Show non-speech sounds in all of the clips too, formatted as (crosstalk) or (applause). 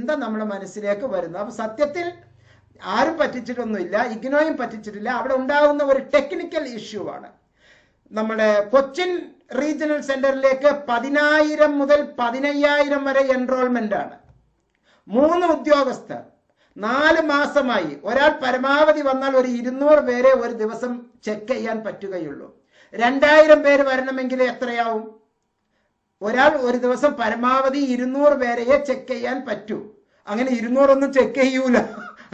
ചിന്ത നമ്മുടെ മനസ്സിലേക്ക് വരുന്നു. അപ്പൊ സത്യത്തിൽ ആരും പറ്റിച്ചിട്ടൊന്നുമില്ല ഇഗ്നോയും പറ്റിച്ചിട്ടില്ല. അവിടെ ഉണ്ടാകുന്ന ഒരു ടെക്നിക്കൽ ഇഷ്യൂ ആണ്. നമ്മുടെ കൊച്ചിൻ റീജിയണൽ സെന്ററിലേക്ക് പതിനായിരം മുതൽ പതിനയ്യായിരം വരെ എൻറോൾമെന്റ് ആണ്. മൂന്ന് ഉദ്യോഗസ്ഥർ നാല് മാസമായി. ഒരാൾ പരമാവധി വന്നാൽ ഒരു ഇരുന്നൂറ് പേരെ ഒരു ദിവസം ചെക്ക് ചെയ്യാൻ പറ്റുകയുള്ളൂ. രണ്ടായിരം പേര് വരണമെങ്കിൽ എത്രയാവും? ഒരാൾ ഒരു ദിവസം പരമാവധി ഇരുന്നൂറ് പേരെയെ ചെക്ക് ചെയ്യാൻ പറ്റൂ. അങ്ങനെ ഇരുന്നൂറൊന്നും ചെക്ക് ചെയ്യൂല.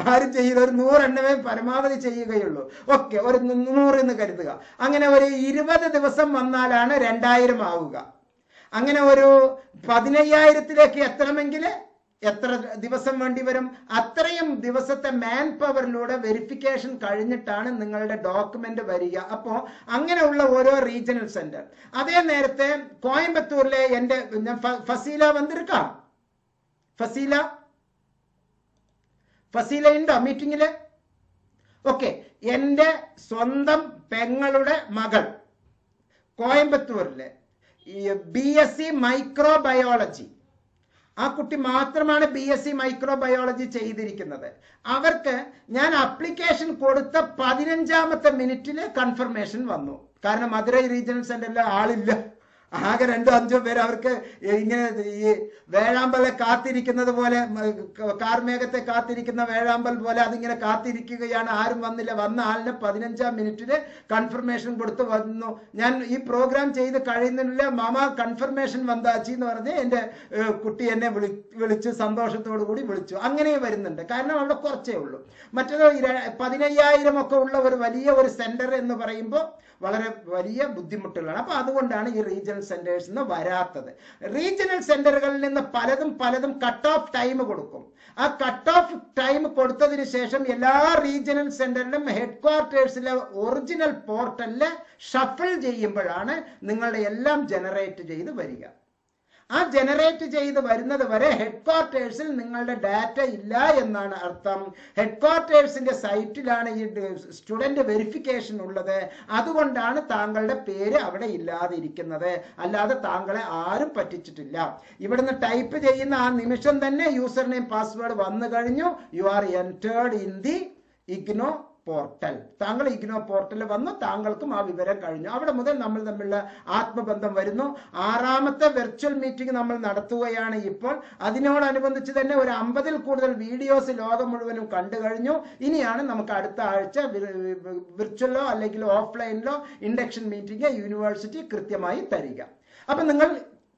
ആരും ചെയ്യില്ല. ഒരു നൂറെണ്ണമേ പരമാവധി ചെയ്യുകയുള്ളൂ. ഓക്കെ ഒരു നൂറ് എന്ന് കരുതുക. അങ്ങനെ ഒരു ഇരുപത് ദിവസം വന്നാലാണ് രണ്ടായിരം ആവുക. അങ്ങനെ ഒരു പതിനയ്യായിരത്തിലേക്ക് എത്തണമെങ്കിൽ എത്ര ദിവസം വേണ്ടി വരും? അത്രയും ദിവസത്തെ മാൻ പവറിലൂടെ വെരിഫിക്കേഷൻ കഴിഞ്ഞിട്ടാണ് നിങ്ങളുടെ ഡോക്യുമെന്റ് വരിക. അപ്പോൾ അങ്ങനെയുള്ള ഓരോ റീജിയണൽ സെന്റർ അതേ നേരത്തെ കോയമ്പത്തൂരിലെ എന്റെ ഫസീല വന്നിരിക്കാം? ഫസീല? ഫസീല ഉണ്ടോ മീറ്റിംഗിൽ ഓക്കെ എന്റെ സ്വന്തം പെങ്ങളുടെ മകൾ കോയമ്പത്തൂരിലെ ബി എസ് സി മൈക്രോബയോളജി ആ കുട്ടി മാത്രമാണ് ബി എസ് സി മൈക്രോബയോളജി ചെയ്തിരിക്കുന്നത്. അവർക്ക് ഞാൻ അപ്ലിക്കേഷൻ കൊടുത്ത പതിനഞ്ചാമത്തെ മിനിറ്റിൽ കൺഫർമേഷൻ വന്നു. കാരണം മധുരൈ റീജിയണൽ സെന്ററിൽ ആളില്ല. ആകെ രണ്ടോ അഞ്ചോ പേര് അവർക്ക് ഇങ്ങനെ ഈ വേഴാമ്പലെ കാത്തിരിക്കുന്നത് പോലെ കാർമേഘത്തെ കാത്തിരിക്കുന്ന വേഴാമ്പൽ പോലെ അതിങ്ങനെ കാത്തിരിക്കുകയാണ്. ആരും വന്നില്ല. വന്ന ആളിന് പതിനഞ്ചാം മിനിറ്റിൽ കൺഫർമേഷൻ കൊടുത്ത് വന്നു. ഞാൻ ഈ പ്രോഗ്രാം ചെയ്ത് കഴിയുന്നില്ല മാമ കൺഫർമേഷൻ വന്നാച്ചി എന്ന് പറഞ്ഞ് എന്റെ കുട്ടി എന്നെ വിളി വിളിച്ച് സന്തോഷത്തോടു കൂടി വിളിച്ചു. അങ്ങനെ വരുന്നുണ്ട്. കാരണം അവിടെ കുറച്ചേ ഉള്ളൂ. മറ്റേത് പതിനയ്യായിരം ഒക്കെ ഉള്ള ഒരു വലിയ ഒരു സെന്റർ എന്ന് പറയുമ്പോൾ വളരെ വലിയ ബുദ്ധിമുട്ടുകളാണ്. അപ്പൊ അതുകൊണ്ടാണ് ഈ റീജിയണൽ സെന്റേഴ്സ് നിന്ന് വരാത്തത്. റീജിയണൽ സെന്ററുകളിൽ നിന്ന് പലതും പലതും കട്ട് ഓഫ് ടൈം കൊടുക്കും. ആ കട്ട് ഓഫ് ടൈം കൊടുത്തതിന് ശേഷം എല്ലാ റീജിയണൽ സെന്ററിലും ഹെഡ് ക്വാർട്ടേഴ്സിലെ ഒറിജിനൽ പോർട്ടലിൽ ഷഫിൾ ചെയ്യുമ്പോഴാണ് നിങ്ങളുടെ എല്ലാം ജനറേറ്റ് ചെയ്ത് വരിക. ആ ജനറേറ്റ് ചെയ്ത് വരുന്നത് വരെ ഹെഡ് ക്വാർട്ടേഴ്സിൽ നിങ്ങളുടെ ഡാറ്റ ഇല്ല എന്നാണ് അർത്ഥം. ഹെഡ് ക്വാർട്ടേഴ്സിന്റെ സൈറ്റിലാണ് ഈ സ്റ്റുഡന്റ് വെരിഫിക്കേഷൻ ഉള്ളത്. അതുകൊണ്ടാണ് താങ്കളുടെ പേര് അവിടെ ഇല്ലാതിരിക്കുന്നത്. അല്ലാതെ താങ്കളെ ആരും പറ്റിച്ചിട്ടില്ല. ഇവിടുന്ന് ടൈപ്പ് ചെയ്യുന്ന ആ നിമിഷം തന്നെ യൂസർ നെയിം പാസ്വേഡ് വന്നു കഴിഞ്ഞു. You are entered in the IGNOU portal താങ്കൾ ഇഗ്നോ പോർട്ടൽ വന്നു താങ്കൾക്കും ആ വിവരം കഴിഞ്ഞു. അവിടെ മുതൽ നമ്മൾ തമ്മിലുള്ള ആത്മബന്ധം വരുന്നു. ആറാമത്തെ വെർച്വൽ മീറ്റിംഗ് നമ്മൾ നടത്തുകയാണ് ഇപ്പോൾ. അതിനോടനുബന്ധിച്ച് തന്നെ ഒരു അമ്പതിൽ കൂടുതൽ വീഡിയോസ് ലോകം മുഴുവനും കണ്ടു കഴിഞ്ഞു. ഇനിയാണ് നമുക്ക് അടുത്ത ആഴ്ച വിർച്വലോ അല്ലെങ്കിൽ ഓഫ്ലൈനിലോ ഇൻഡക്ഷൻ മീറ്റിംഗ് യൂണിവേഴ്സിറ്റി കൃത്യമായി തരിക. അപ്പൊ നിങ്ങൾ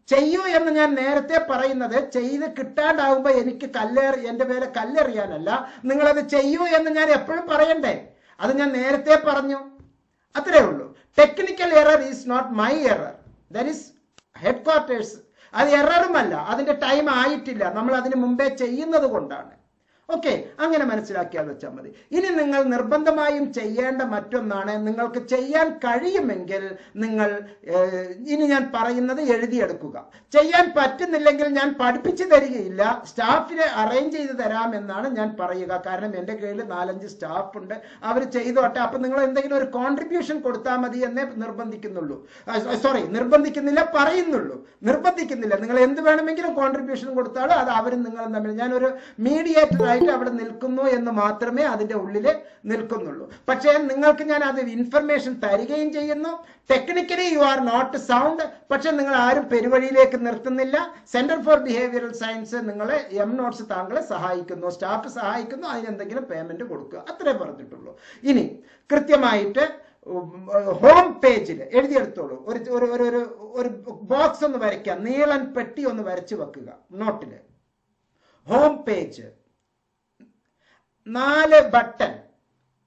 ചെയ്യൂ എന്ന് ഞാൻ നേരത്തെ പറയുന്നത് ചെയ്ത് കിട്ടാണ്ടാവുമ്പോ എനിക്ക് കല്ലേറി എന്റെ പേരെ കല്ലെറിയാനല്ല. നിങ്ങളത് ചെയ്യൂ എന്ന് ഞാൻ എപ്പോഴും പറയണ്ടേ. അത് ഞാൻ നേരത്തെ പറഞ്ഞു. അത്രേ ഉള്ളൂ. Technical error is not my error that is headquarters അത് എററുമല്ല അതിന്റെ ടൈം ആയിട്ടില്ല. നമ്മൾ അതിന് മുമ്പേ ചെയ്യുന്നത് കൊണ്ടാണ്. ഓക്കെ അങ്ങനെ മനസ്സിലാക്കിയാൽ വെച്ചാൽ മതി. ഇനി നിങ്ങൾ നിർബന്ധമായും ചെയ്യേണ്ട മറ്റൊന്നാണ് നിങ്ങൾക്ക് ചെയ്യാൻ കഴിയുമെങ്കിൽ നിങ്ങൾ ഇനി ഞാൻ പറയുന്നത് എഴുതിയെടുക്കുക. ചെയ്യാൻ പറ്റുന്നില്ലെങ്കിൽ ഞാൻ പഠിപ്പിച്ചു തരികയില്ല സ്റ്റാഫിനെ അറേഞ്ച് ചെയ്ത് തരാം എന്നാണ് ഞാൻ പറയുക. കാരണം എന്റെ കീഴിൽ നാലഞ്ച് സ്റ്റാഫ് ഉണ്ട് അവർ ചെയ്തോട്ടെ. അപ്പം നിങ്ങൾ എന്തെങ്കിലും ഒരു കോൺട്രിബ്യൂഷൻ കൊടുത്താൽ മതി എന്നേ നിർബന്ധിക്കുന്നുള്ളൂ. സോറി നിർബന്ധിക്കുന്നില്ല പറയുന്നുള്ളൂ. നിർബന്ധിക്കുന്നില്ല. നിങ്ങൾ എന്ത് വേണമെങ്കിലും കോൺട്രിബ്യൂഷൻ കൊടുത്താലും അത് അവരും നിങ്ങളും തമ്മിൽ. ഞാനൊരു മീഡിയേറ്റർ ആയിട്ട് അവിടെ നിൽക്കുന്നു എന്ന് മാത്രമേ അതിന്റെ ഉള്ളിൽ നിൽക്കുന്നുള്ളൂ. പക്ഷേ നിങ്ങൾക്ക് ഞാൻ അത് ഇൻഫർമേഷൻ തരികയും ചെയ്യുന്നു. Technically you are not sound പക്ഷെ നിങ്ങൾ ആരും പെരുവഴിയിലേക്ക് നിർത്തുന്നില്ല. സെന്റർ ഫോർ ബിഹേവിയറൽ സയൻസ് നിങ്ങളെ എം നോട്ട്സ് താങ്കളെ സഹായിക്കുന്നു. സ്റ്റാഫ് സഹായിക്കുന്നു. അതിനെന്തെങ്കിലും പേയ്മെന്റ് കൊടുക്കുക. അത്രേ പറഞ്ഞിട്ടുള്ളൂ. ഇനി കൃത്യമായിട്ട് ഹോം പേജിൽ എഴുതിയെടുത്തോളൂ. ഒരു ഒരു ഒരു ഒരു ബോക്സ് ഒന്ന് വരയ്ക്കുക. നീളൻ പെട്ടി ഒന്ന് വരച്ചു വെക്കുക. നോട്ടിൽ ഹോം പേജ് നാല് ബട്ടൺ.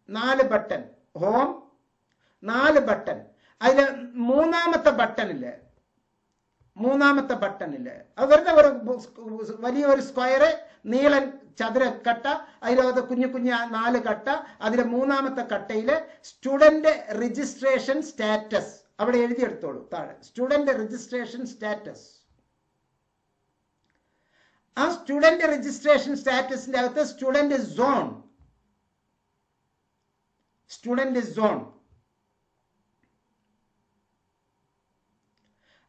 നാല് ബട്ടൺ. ഹോം. നാല് ബട്ടൺ. അതിൽ മൂന്നാമത്തെ ബട്ടണിൽ മൂന്നാമത്തെ ബട്ടണിൽ. അത് വെറുതെ ഒരു വലിയ ഒരു സ്ക്വയർ നീളൻ ചതുര കട്ട അതിലകത്ത് കുഞ്ഞു കുഞ്ഞു നാല് കട്ട അതിലെ മൂന്നാമത്തെ കട്ടയിൽ സ്റ്റുഡന്റ് രജിസ്ട്രേഷൻ സ്റ്റാറ്റസ്. അവിടെ എഴുതിയെടുത്തോളൂ താഴെ. Student registration status. ആ സ്റ്റുഡന്റ് രജിസ്ട്രേഷൻ സ്റ്റാറ്റസിന്റെ അകത്ത് സ്റ്റുഡന്റ് സോൺ. Student zone.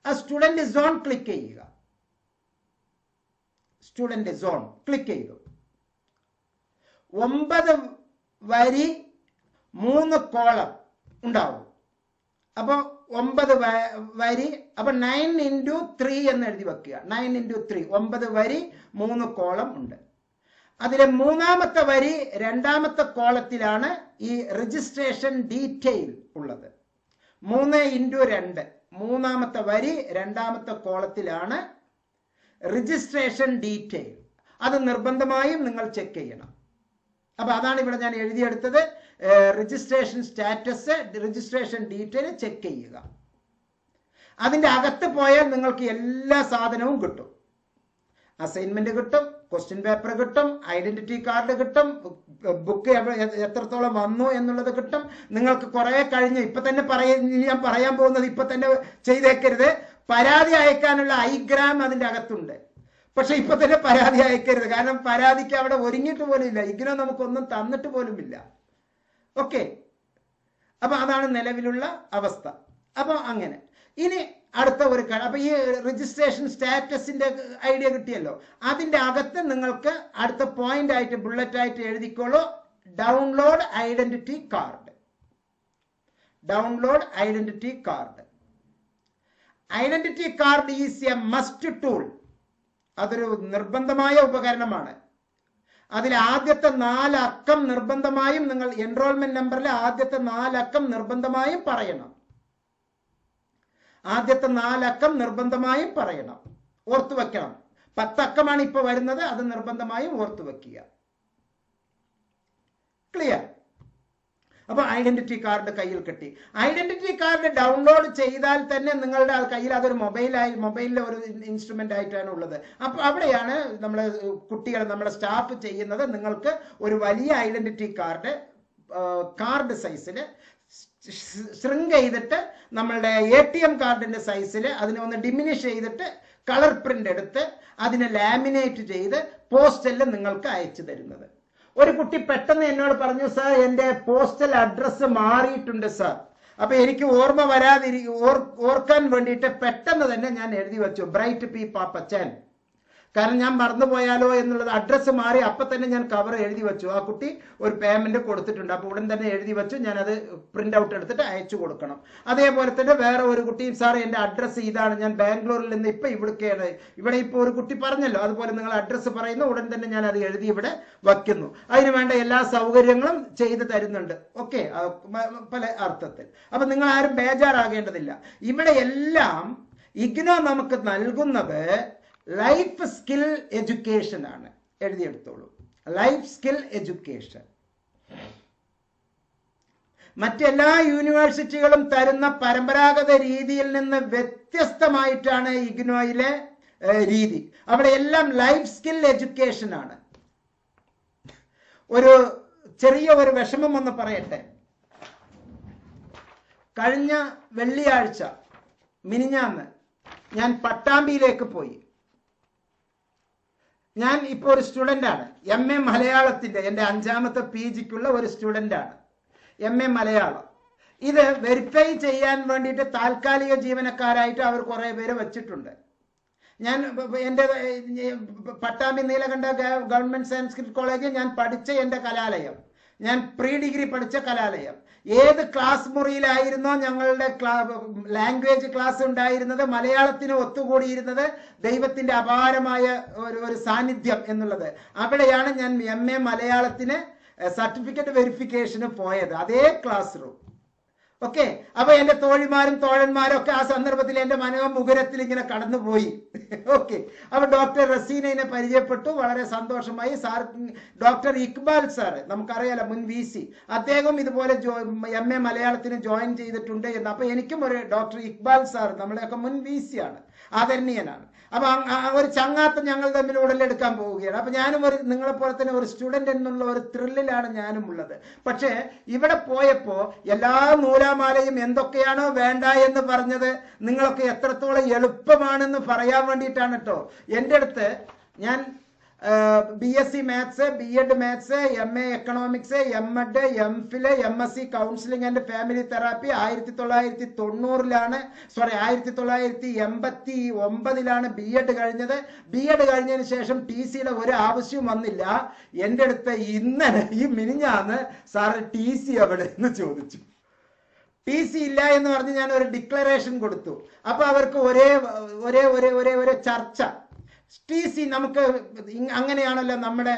ആ സ്റ്റുഡന്റ് സോൺ ക്ലിക്ക് ചെയ്യുക. സ്റ്റുഡന്റ് സോൺ ക്ലിക്ക് ചെയ്തു. ഒമ്പത് വരി മൂന്ന് കോളം ഉണ്ടാവും. അപ്പോൾ ഒമ്പത് വരി അപ്പൊ നയൻ ഇന്റു ത്രീ എന്ന് എഴുതി വെക്കുക. നയൻ ഇന്റു ത്രീ ഒമ്പത് വരി മൂന്ന് കോളം ഉണ്ട്. അതിലെ മൂന്നാമത്തെ വരി രണ്ടാമത്തെ കോളത്തിലാണ് ഈ രജിസ്ട്രേഷൻ ഡീറ്റെയിൽ ഉള്ളത്. മൂന്ന് ഇന്റു രണ്ട് മൂന്നാമത്തെ വരി രണ്ടാമത്തെ കോളത്തിലാണ് രജിസ്ട്രേഷൻ ഡീറ്റെയിൽ അത് നിർബന്ധമായും നിങ്ങൾ ചെക്ക് ചെയ്യണം. അപ്പൊ അതാണ് ഇവിടെ ഞാൻ എഴുതിയെടുത്തത്. Registration status registration detail check ചെയ്യുക. അതിന്റെ അകത്ത് പോയാൽ നിങ്ങൾക്ക് എല്ലാ സാധനവും കിട്ടും. അസൈൻമെന്റ് കിട്ടും ക്വസ്റ്റ്യൻ പേപ്പർ കിട്ടും ഐഡന്റിറ്റി കാർഡ് കിട്ടും ബുക്ക് എത്രത്തോളം വന്നു എന്നുള്ളത് കിട്ടും. നിങ്ങൾക്ക് കുറെ കഴിഞ്ഞ് ഇപ്പൊ തന്നെ പറയ ഞാൻ പറയാൻ പോകുന്നത് ഇപ്പൊ തന്നെ ചെയ്തേക്കരുത്. പരാതി അയക്കാനുള്ള ഐഗ്രാം അതിന്റെ അകത്തുണ്ട്. പക്ഷെ ഇപ്പൊ തന്നെ പരാതി അയക്കരുത്. കാരണം പരാതിക്ക് അവിടെ ഒരുങ്ങിയിട്ട് പോലും ഇല്ല. ഇഗ്നോ നമുക്കൊന്നും തന്നിട്ട് പോലുമില്ല. ഓക്കെ. അപ്പൊ അതാണ് നിലവിലുള്ള അവസ്ഥ. അപ്പൊ അങ്ങനെ. ഇനി അടുത്ത ഒരു അപ്പൊ ഈ രജിസ്ട്രേഷൻ സ്റ്റാറ്റസിന്റെ ഐഡിയ കിട്ടിയല്ലോ. അതിന്റെ അകത്ത് നിങ്ങൾക്ക് അടുത്ത പോയിന്റ് ആയിട്ട് ബുള്ളറ്റ് ആയിട്ട് എഴുതിക്കോളൂ. Download identity card download identity card identity card is a must tool അതൊരു നിർബന്ധമായ ഉപകരണമാണ്. അതിൽ ആദ്യത്തെ നാലക്കം നിർബന്ധമായും നിങ്ങൾ എൻറോൾമെന്റ് നമ്പറിലെ ആദ്യത്തെ നാലക്കം നിർബന്ധമായും പറയണം. ആദ്യത്തെ നാലക്കം നിർബന്ധമായും പറയണം. ഓർത്തു വെക്കണം. പത്തക്കമാണ് ഇപ്പൊ വരുന്നത്. അത് നിർബന്ധമായും ഓർത്തു വെക്കുക. ക്ലിയർ അപ്പൊ ഐഡന്റിറ്റി കാർഡ് കയ്യിൽ കിട്ടി. ഐഡന്റിറ്റി കാർഡ് ഡൗൺലോഡ് ചെയ്താൽ തന്നെ നിങ്ങളുടെ കയ്യിൽ അതൊരു മൊബൈലായി മൊബൈലിലെ ഒരു ഇൻസ്ട്രുമെന്റ് ആയിട്ടാണ് ഉള്ളത്. അപ്പൊ അവിടെയാണ് നമ്മൾ കുട്ടികൾ നമ്മുടെ സ്റ്റാഫ് ചെയ്യുന്നത് നിങ്ങൾക്ക് ഒരു വലിയ ഐഡന്റിറ്റി കാർഡ് കാർഡ് സൈസിൽ ശൃങ്ക് ചെയ്തിട്ട് നമ്മളുടെ എ ടി എം കാർഡിന്റെ സൈസിൽ അതിനെ ഒന്ന് ഡിമിനിഷ് ചെയ്തിട്ട് കളർ പ്രിന്റ് എടുത്ത് അതിനെ ലാമിനേറ്റ് ചെയ്ത് പോസ്റ്റലിൽ നിങ്ങൾക്ക് അയച്ചു തരുന്നത്. ഒരു കുട്ടി പെട്ടെന്ന് എന്നോട് പറഞ്ഞു സർ എന്റെ പോസ്റ്റൽ അഡ്രസ്സ് മാറിയിട്ടുണ്ട് സർ. അപ്പൊ എനിക്ക് ഓർമ്മ വരാതിരി ഓർ- ഓർക്കാൻ വേണ്ടിയിട്ട് പെട്ടെന്ന് തന്നെ ഞാൻ എഴുതി വെച്ചു ബ്രൈറ്റ് പി പാപ്പച്ചൻ. കാരണം ഞാൻ മറന്നുപോയാലോ എന്നുള്ളത് അഡ്രസ്സ് മാറി അപ്പം തന്നെ ഞാൻ കവർ എഴുതി വെച്ചു. ആ കുട്ടി ഒരു പേയ്മെന്റ് കൊടുത്തിട്ടുണ്ട്. അപ്പോൾ ഉടൻ തന്നെ എഴുതി വെച്ചു. ഞാൻ അത് പ്രിന്റ് ഔട്ട് എടുത്തിട്ട് അയച്ചു കൊടുക്കണം. അതേപോലെ തന്നെ വേറെ ഒരു കുട്ടിയും സാർ എന്റെ അഡ്രസ്സ് ഇതാണ്. ഞാൻ ബാംഗ്ലൂരിൽ നിന്ന് ഇപ്പം ഇവിടേക്കാണ്. ഇവിടെ ഇപ്പോൾ ഒരു കുട്ടി പറഞ്ഞല്ലോ. അതുപോലെ നിങ്ങൾ അഡ്രസ്സ് പറയുന്നു. ഉടൻ തന്നെ ഞാൻ അത് എഴുതി ഇവിടെ വയ്ക്കുന്നു. അതിന് വേണ്ട എല്ലാ സൗകര്യങ്ങളും ചെയ്തു തരുന്നുണ്ട്. ഓക്കെ? പല അർത്ഥത്തിൽ. അപ്പം നിങ്ങൾ ആരും ബേജാറാകേണ്ടതില്ല. ഇവിടെ എല്ലാം ഇഗ്നോ നമുക്ക് നൽകുന്നത് ലൈഫ് സ്കിൽ എഡ്യൂക്കേഷൻ ആണ്. എഴുതിയെടുത്തോളൂ. ലൈഫ് സ്കിൽ എഡ്യൂക്കേഷൻ മറ്റെല്ലാ യൂണിവേഴ്സിറ്റികളും തരുന്ന പരമ്പരാഗത രീതിയിൽ നിന്ന് വ്യത്യസ്തമായിട്ടാണ് ഇഗ്നോയിലെ രീതി. അവിടെ എല്ലാം ലൈഫ് സ്കിൽ എഡ്യൂക്കേഷൻ ആണ്. ഒരു ചെറിയ ഒരു വിഷമം ഒന്ന് പറയട്ടെ. കഴിഞ്ഞ വെള്ളിയാഴ്ച മിനിഞ്ഞാന്ന് ഞാൻ പട്ടാമ്പിയിലേക്ക് പോയി. ഞാൻ ഇപ്പോൾ ഒരു സ്റ്റുഡന്റ് ആണ്. എം എ മലയാളത്തിന്റെ എന്റെ അഞ്ചാമത്തെ പി ജിക്കുള്ള ഒരു സ്റ്റുഡന്റ് ആണ്. M A Malayalam. ഇത് വെരിഫൈ ചെയ്യാൻ വേണ്ടിയിട്ട് താൽക്കാലിക ജീവനക്കാരായിട്ട് അവർ കുറേ പേര് വെച്ചിട്ടുണ്ട്. ഞാൻ എന്റെ പട്ടാമ്പി നീലകണ്ഠ ഗവൺമെന്റ് സംസ്കൃത് കോളേജിൽ ഞാൻ പഠിച്ച എന്റെ കലാലയം. ഞാൻ പ്രീ ഡിഗ്രി പഠിച്ച കലാലയം. ഏത് ക്ലാസ് മുറിയിലായിരുന്നോ ഞങ്ങളുടെ ലാംഗ്വേജ് ക്ലാസ് ഉണ്ടായിരുന്നത് മലയാളത്തിന് ഒത്തുകൂടിയിരുന്നത് ദൈവത്തിന്റെ അപാരമായ ഒരു ഒരു സാന്നിധ്യം എന്നുള്ളത്. അവിടെയാണ് ഞാൻ എം എ മലയാളത്തിന് സർട്ടിഫിക്കറ്റ് വെരിഫിക്കേഷന് പോയത്. അതേ ക്ലാസ് റൂം ഓക്കെ? അപ്പൊ എന്റെ തോഴിമാരും തോഴന്മാരും ഒക്കെ ആ സന്ദർഭത്തിൽ എന്റെ മനോമുഖരത്തിൽ ഇങ്ങനെ കടന്നുപോയി. (laughs) ഓക്കെ? അപ്പൊ ഡോക്ടർ റസീനയെ പരിചയപ്പെട്ടു. വളരെ സന്തോഷമായി. സാർ ഡോക്ടർ ഇക്ബാൽ സാർ നമുക്കറിയാലോ മുൻ വി സി. അദ്ദേഹം ഇതുപോലെ എം എ മലയാളത്തിന് ജോയിൻ ചെയ്തിട്ടുണ്ട് എന്ന്. അപ്പൊ എനിക്കും ഒരു ഡോക്ടർ ഇക്ബാൽ സാർ നമ്മുടെയൊക്കെ മുൻ വി സി ആണ്. ആദരണീയനാണ്. അപ്പൊ ഒരു ചങ്ങാത്തം ഞങ്ങൾ തമ്മിൽ ഉടലെടുക്കാൻ പോവുകയാണ്. അപ്പൊ ഞാനും ഒരു നിങ്ങളെ പോലെ തന്നെ ഒരു സ്റ്റുഡന്റ് എന്നുള്ള ഒരു ത്രില്ലിലാണ് ഞാനും ഉള്ളത് പക്ഷേ ഇവിടെ പോയപ്പോ എല്ലാ നൂലാമാലയും എന്തൊക്കെയാണോ വേണ്ട എന്ന് പറഞ്ഞത് നിങ്ങളൊക്കെ എത്രത്തോളം എളുപ്പമാണെന്ന് പറയാൻ വേണ്ടിയിട്ടാണ് കേട്ടോ എന്റെ അടുത്ത് ഞാൻ B S C maths B Ed maths M A economics M Ed M Phil M S C counselling and family therapy ആയിരത്തി തൊള്ളായിരത്തി തൊണ്ണൂറിലാണ് സോറി ആയിരത്തി തൊള്ളായിരത്തി എൺപത്തി ഒമ്പതിലാണ് ബി എഡ് കഴിഞ്ഞത്. ബി എഡ് കഴിഞ്ഞതിന് ശേഷം ടി സിയുടെ ഒരു ആവശ്യവും വന്നില്ല. എന്റെ അടുത്ത് ഇന്നലെ ഈ മിനിഞ്ഞാന്ന് സാറ് ടി സി അവിടെ എന്ന് ചോദിച്ചു. ടി സി ഇല്ല എന്ന് പറഞ്ഞ് ഞാൻ ഒരു ഡിക്ലറേഷൻ കൊടുത്തു. അപ്പൊ അവർക്ക് ഒരേ ഒരേ ഒരേ ഒരേ ഒരേ ചർച്ച. ടി സി നമുക്ക് അങ്ങനെയാണല്ലോ നമ്മുടെ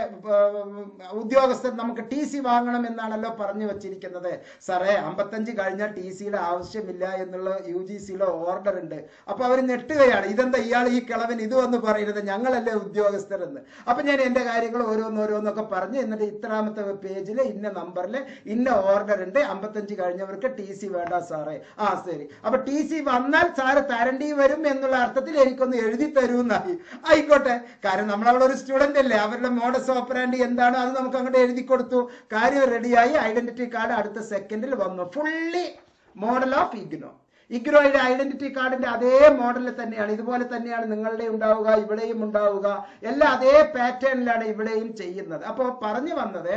ഉദ്യോഗസ്ഥർ നമുക്ക് ടി സി വാങ്ങണം എന്നാണല്ലോ പറഞ്ഞു വച്ചിരിക്കുന്നത്. സാറേ അമ്പത്തഞ്ച് കഴിഞ്ഞാൽ ടി സിയുടെ ആവശ്യമില്ല എന്നുള്ള യു ജി സിയിലെ ഓർഡർ ഉണ്ട് അപ്പൊ അവർ നെട്ടുകയാണ് ഇതെന്താ ഇയാൾ ഈ കിളവൻ ഇത് വന്ന് പറയരുത് ഞങ്ങളല്ലേ ഉദ്യോഗസ്ഥർ എന്ന് അപ്പൊ ഞാൻ എന്റെ കാര്യങ്ങൾ ഓരോന്നോരോന്നൊക്കെ പറഞ്ഞ്. എന്നിട്ട് ഇത്രാമത്തെ പേജിൽ ഇന്ന നമ്പറിൽ ഇന്ന ഓർഡർ ഉണ്ട് അമ്പത്തഞ്ച് കഴിഞ്ഞവർക്ക് ടി സി വേണ്ട സാറേ. ആ ശരി. അപ്പൊ ടി സി വന്നാൽ സാറ് തരണ്ടി വരും എന്നുള്ള അർത്ഥത്തിൽ എനിക്കൊന്ന് എഴുതി തരൂന്നായി. ആയിക്കോട്ടെ. കാരണം നമ്മൾ അവിടെ ഒരു സ്റ്റുഡന്റ് അല്ലേ. അവരുടെ മോഡസ് ഓപ്പറാൻഡി എന്താണ്? അത് നമുക്ക് അങ്ങോട്ട് എഴുതി കൊടുത്തു. കാര്യം റെഡിയായി ഐഡന്റിറ്റി കാർഡ് അടുത്ത സെക്കൻഡിൽ വന്നു. ഫുള്ളി മോഡൽ ഓഫ് ഇഗ്നോ ഇഗ്നോയുടെ ഐഡന്റിറ്റി കാർഡിന്റെ അതേ മോഡലിൽ തന്നെയാണ്. ഇതുപോലെ തന്നെയാണ് നിങ്ങളുടെ ഉണ്ടാവുക ഇവിടെയും ഉണ്ടാവുക. എല്ലാം അതേ പാറ്റേണിലാണ് ഇവിടെയും ചെയ്യുന്നത്. അപ്പോൾ പറഞ്ഞു വന്നത്